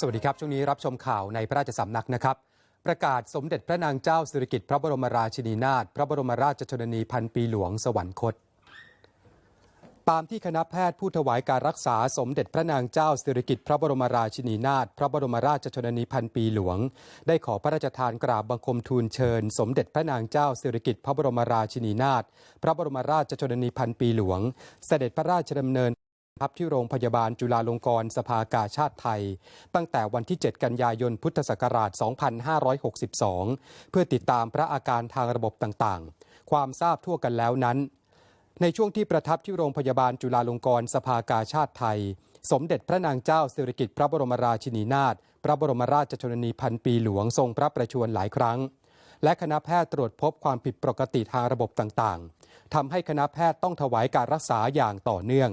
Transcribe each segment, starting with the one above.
สวัสดีครับ ช่วงนี้รับชมข่าวในพระราชสำนักนะครับ ประกาศสมเด็จพระนางเจ้าสิริกิติ์พระบรมราชินีนาถพระบรมราชชนนีพันปีหลวงสวรรคต ตามที่คณะแพทย์ผู้ถวายการรักษาสมเด็จพระนางเจ้าสิริกิติ์พระบรมราชินีนาถพระบรมราชชนนีพันปีหลวง ได้ขอพระราชทานกราบบังคมทูลเชิญ สมเด็จพระนางเจ้าสิริกิติ์พระบรมราชินีนาถพระบรมราชชนนีพันปีหลวง เสด็จพระราชดำเนิน พับที่โรงพยาบาลจุฬาลงกรณ์สภากาชาติไทย ตั้งแต่วันที่ 7 กันยายนพุทธศักราช 2562 เพื่อติดตามพระอาการทางระบบต่างๆ ความทราบทั่วกันแล้วนั้น ในช่วงที่ประทับที่โรงพยาบาลจุฬาลงกรณ์สภากาชาติไทย สมเด็จพระนางเจ้าสิริกิติ์พระบรมราชินีนาถพระบรมราชชนนีพันปีหลวงทรงพระประชวรหลายครั้ง และคณะแพทย์ตรวจพบความผิดปกติทางระบบต่างๆทำให้คณะแพทย์ต้องถวายการรักษาอย่างต่อเนื่อง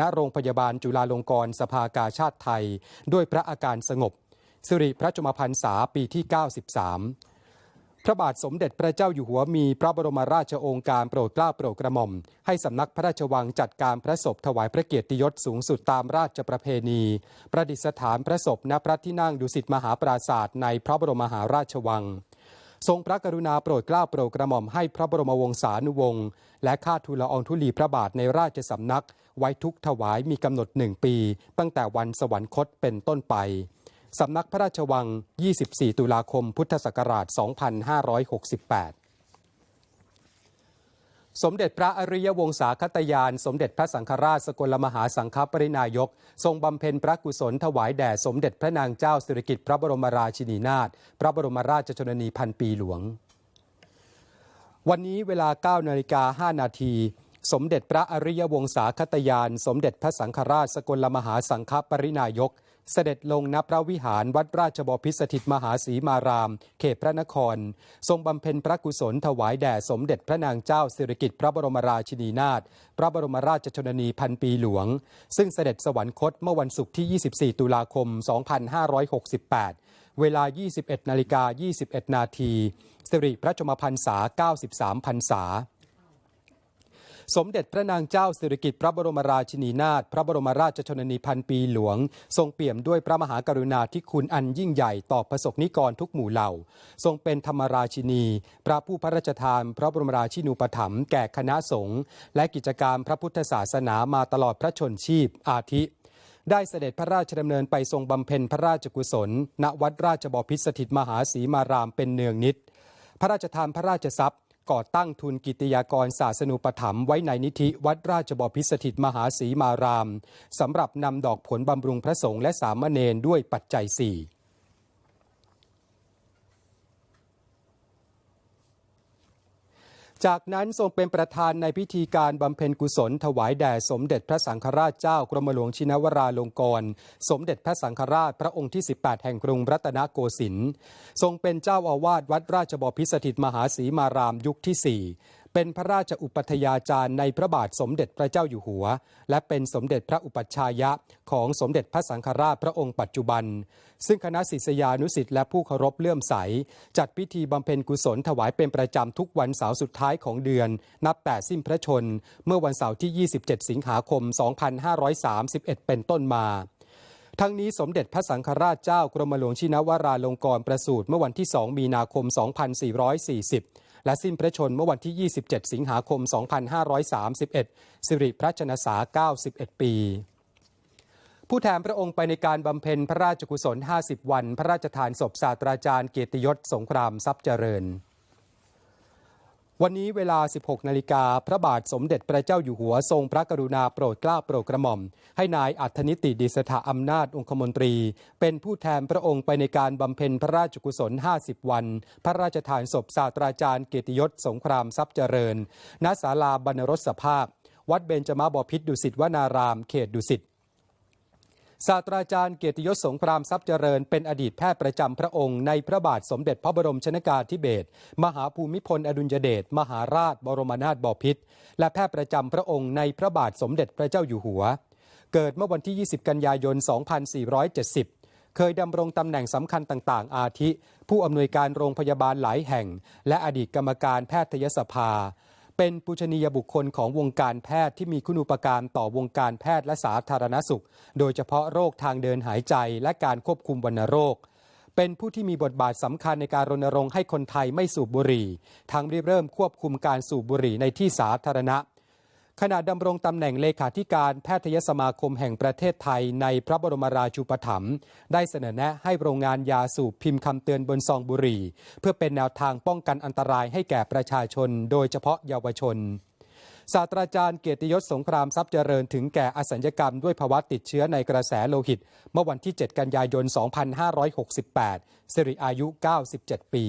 ณโรงพยาบาลจุฬาลงกรณ์สภากาชาติไทย ด้วยพระอาการสงบ สิริพระชมพรรษาปีที่ 93 พระบาทสมเด็จพระเจ้าอยู่หัวมีพระบรมราชโองการโปรดเกล้าโปรดกระหม่อม ให้สำนักพระราชวังจัดการพระศพถวายพระเกียรติยศสูงสุดตามราชประเพณี ประดิษฐานพระศพณพระที่นั่งดุสิตมหาปราศาสตร์ในพระบรมมหาราชวัง ทรงพระกรุณาโปรดเกล้าโปรดกระหม่อมให้พระบรมวงศานุวงศ์และข้าทูลละอองธุลีพระบาทในราชสำนัก ไว้ทุกถวายมีกำหนดหนึ่งปี ตั้งแต่วันสวรรคตเป็นต้นไปสำนักพระราชวัง 24 ตุลาคม พุทธศักราช 2568 สมเด็จพระอริยวงศาคตยาน สมเด็จพระสังฆราชสกลมหาสังฆปรินายก ทรงบำเพ็ญพระกุศลถวายแด่สมเด็จพระนางเจ้าสิริกิติ์พระบรมราชินีนาถพระบรมราชชนนีพันปีหลวง วันนี้เวลา 9 นาฬิกา 5 นาที สมเด็จพระอริยวงศาคตยาน สมเด็จพระสังฆราชสกลมหาสังฆปรินายก เสด็จลงณพระวิหารวัดราชบพิสถิตมหาศรีมาราม เขตพระนคร ทรงบำเพ็ญพระกุศลถวายแด่สมเด็จพระนางเจ้าสิริกิติ์พระบรมราชินีนาถพระบรมราชชนนีพันปีหลวง ซึ่งเสด็จสวรรคตเมื่อวันศุกร์ที่ 24 ตุลาคม 2568 เวลา 21นาฬิกา21 นาทีสิริพระชมพรรษา 93 พรรษา สมเด็จพระนางเจ้าสิริกิติ์พระบรมราชินีนาถพระบรมราชชนนีพันปีหลวง ทรงเปี่ยมด้วยพระมหากรุณาธิคุณอันยิ่งใหญ่ต่อประสบนิกรทุกหมู่เหล่า ทรงเป็นธรรมราชินี พระผู้พระราชทาน พระบรมราชินูปถัมภ์แก่คณะสงฆ์และกิจการพระพุทธศาสนามาตลอดพระชนชีพอาทิได้เสด็จพระราชดำเนินไปทรงบำเพ็ญพระราชกุศล ณวัดราชบพิตรสถิตมหาศรีมารามเป็นเนืองนิด พระราชทานพระราชทรัพย์ ก่อตั้งทุนกิตยากรศาสนูปถัมภ์ไว้ในนิธิวัดราชบพิสถิตมหาศรีมารามสำหรับนำดอกผลบำรุงพระสงฆ์และสามเณรด้วยปัจจัยสี่ จากนั้นทรงเป็นประธานในพิธีการบำเพ็ญกุศล ถวายแด่สมเด็จพระสังฆราชเจ้ากรมหลวงชินวราลงกรณ์สมเด็จพระสังฆราชพระองค์ที่ 18 แห่งกรุงรัตนโกสินทร์ทรงเป็นเจ้าอาวาสวัดราชบพิสถิตมหาศรีมารามยุคที่ 4 เป็นพระราชอุปัฏยาจารย์ในพระบาทสมเด็จพระเจ้าอยู่หัว และเป็นสมเด็จพระอุปัชฌายะของสมเด็จพระสังฆราชพระองค์ปัจจุบัน ซึ่งคณะศิษยานุศิษย์และผู้เคารพเลื่อมใส จัดพิธีบำเพ็ญกุศลถวายเป็นประจำทุกวันเสาร์สุดท้ายของเดือน นับแต่สิ้นพระชน เมื่อวันเสาร์ที่ 27 สิงหาคม 2531 เป็นต้นมาทั้งนี้สมเด็จพระสังฆราชเจ้ากรมหลวงชินวราลงกรประสูติเมื่อวันที่ 2 มีนาคม 2440 และสิ้นพระชนเมื่อวันที่ 27 สิงหาคม 2531 สิริพระชนษา 91 ปีผู้แทนพระองค์ไปในการบำเพ็ญพระราชกุศล 50 วัน พระราชทานศพศาสตราจารย์เกียรติยศสงครามทรัพย์เจริญ วันนี้เวลา 16 นาฬิกา พระบาทสมเด็จพระเจ้าอยู่หัวทรงพระกรุณาโปรดเกล้าโปรดกระหม่อม ให้นายอัธนิติดิสถาอำนาจองคมนตรี เป็นผู้แทนพระองค์ไปในการบำเพ็ญพระราชกุศล 50 วัน พระราชทานศพศาสตราจารย์เกียรติยศสงครามทรัพย์เจริญ ณ ศาลาบรรรสภาพ วัดเบญจมาบพิตรดุสิตวนาราม เขตดุสิต ศาสตราจารย์เกียรติยศสงครามทรัพย์เจริญ เป็นอดีตแพทย์ประจำพระองค์ในพระบาทสมเด็จพระบรมชนากาธิเบศรมหาภูมิพลอดุลยเดชมหาราชบรมนาถบพิตรและแพทย์ประจำพระองค์ในพระบาทสมเด็จพระเจ้าอยู่หัว เกิดเมื่อวันที่ 20 กันยายน 2470 เคยดำรงตำแหน่งสำคัญต่างๆ อาทิ ผู้อำนวยการโรงพยาบาลหลายแห่ง และอดีตกรรมการแพทยสภา เป็นปูชนียบุคคลของวงการแพทย์ที่มีคุณูปการต่อวงการแพทย์และสาธารณสุข โดยเฉพาะโรคทางเดินหายใจและการควบคุมวัณโรค เป็นผู้ที่มีบทบาทสำคัญในการรณรงค์ให้คนไทยไม่สูบบุหรี่ ทั้งเริ่มควบคุมการสูบบุหรี่ในที่สาธารณะ ขณะดำรงตำแหน่งเลขาธิการแพทยสมาคมแห่งประเทศไทยในพระบรมราชูปถัมภ์ได้เสนอแนะให้โรงงานยาสูบพิมพ์คำเตือนบนซองบุหรี่ เพื่อเป็นแนวทางป้องกันอันตรายให้แก่ประชาชน โดยเฉพาะเยาวชนศาสตราจารย์เกียรติยศสงครามทรัพย์เจริญถึงแก่อสัญญกรรมด้วยภาวะติดเชื้อในกระแสโลหิต เมื่อวันที่ 7 กันยายน 2568 สิริอายุ 97 ปี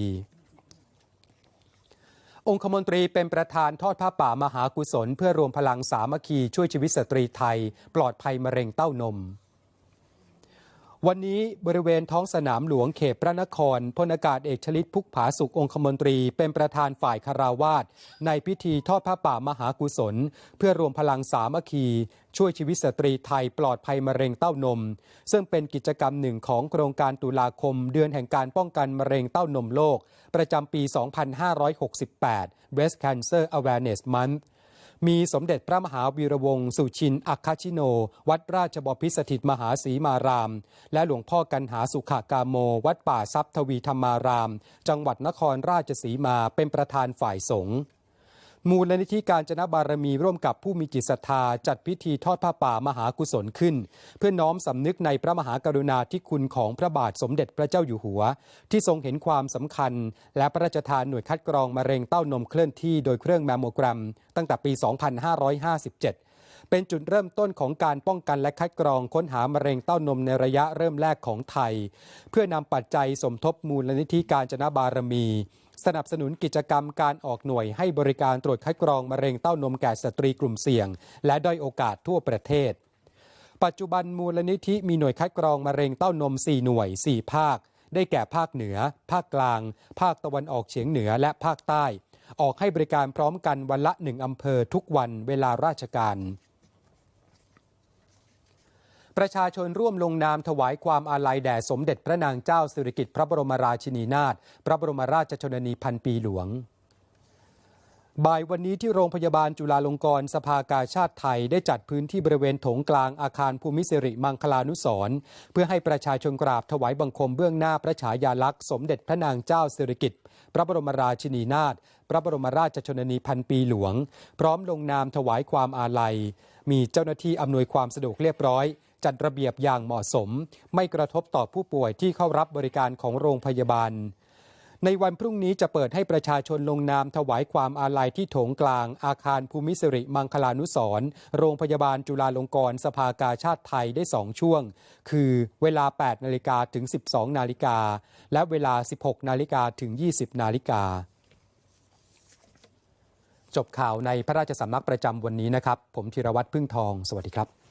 องคมนตรีเป็นประธานทอดผ้าป่ามหากุศล เพื่อรวมพลังสามัคคีช่วยชีวิตสตรีไทย ปลอดภัยมะเร็งเต้านม วันนี้บริเวณท้องสนามหลวงเขตพระนครพลอากาศเอกชลิตพุกผาสุของคมนตรี เป็นประธานฝ่ายคาราวาสในพิธีทอดผ้าป่ามหากุศล เพื่อรวมพลังสามัคคี ช่วยชีวิตสตรีไทยปลอดภัยมะเร็งเต้านม ซึ่งเป็นกิจกรรมหนึ่งของโครงการตุลาคม เดือนแห่งการป้องกันมะเร็งเต้านมโลก ประจำปี 2568 Breast Cancer Awareness Month มีสมเด็จพระมหาวีระวงศ์สุชินอัคคชิโน วัดราชบพิสถิตมหาศรีมาราม และหลวงพ่อกันหาสุขากาโม วัดป่าทรัพย์ทวีธรรมาราม จังหวัดนครราชสีมาเป็นประธานฝ่ายสงฆ์ มูลนิธิการจนบารมีร่วมกับผู้มีจิตศรัทธาจัดพิธีทอดผ้าป่ามหากุศลขึ้น เพื่อน้อมสำนึกในพระมหากรุณาธิคุณของพระบาทสมเด็จพระเจ้าอยู่หัว ที่ทรงเห็นความสำคัญ และพระราชทานหน่วยคัดกรองมะเร็งเต้านมเคลื่อนที่โดยเครื่องแมมโมแกรมตั้งแต่ปี 2557 เป็นจุดเริ่มต้นของการป้องกันและคัดกรองค้นหามะเร็งเต้านมในระยะเริ่มแรกของไทย เพื่อนำปัจจัยสมทบมูลนิธิการจนบารมีสนับสนุนกิจกรรมการออกหน่วยให้บริการตรวจคัดกรองมะเร็งเต้านมแก่สตรีกลุ่มเสี่ยง และด้อยโอกาสทั่วประเทศ ปัจจุบันมูลนิธิมีหน่วยคัดกรองมะเร็งเต้านม 4 หน่วย 4 ภาค ได้แก่ภาคเหนือ ภาคกลาง ภาคตะวันออกเฉียงเหนือและภาคใต้ ออกให้บริการพร้อมกันวันละหนึ่งอำเภอทุกวันเวลาราชการ ประชาชนร่วมลงนามถวายความอาลัยแด่สมเด็จพระนางเจ้าสิริกิติ์พระบรมราชินีนาถพระบรมราชชนนีพันปีหลวงบ่ายวันนี้ที่โรงพยาบาลจุฬาลงกรณ์สภากาชาติไทยได้จัดพื้นที่บริเวณโถงกลางอาคารภูมิสิริมังคลานุสรเพื่อให้ประชาชนกราบถวายบังคมเบื้องหน้าพระฉายาลักษณ์สมเด็จพระนางเจ้าสิริกิติ์พระบรมราชินีนาถพระบรมราชชนนีพันปีหลวง พร้อมลงนามถวายความอาลัย มีเจ้าหน้าที่อำนวยความสะดวกเรียบร้อย จัดระเบียบอย่างเหมาะสม ไม่กระทบต่อผู้ป่วยที่เข้ารับบริการของโรงพยาบาล ในวันพรุ่งนี้จะเปิดให้ประชาชนลงนามถวายความอาลัยที่โถงกลาง อาคารภูมิสิริมังคลานุสรโรงพยาบาลจุฬาลงกรณ์สภากาชาติไทยได้2ช่วง คือเวลา 8 นาฬิกาถึง 12 นาฬิกา และเวลา 16 นาฬิกาถึง 20 นาฬิกาจบข่าวในพระราชสำนักประจำวันนี้นะครับ ผมธีรวัตรพึ่งทอง สวัสดีครับ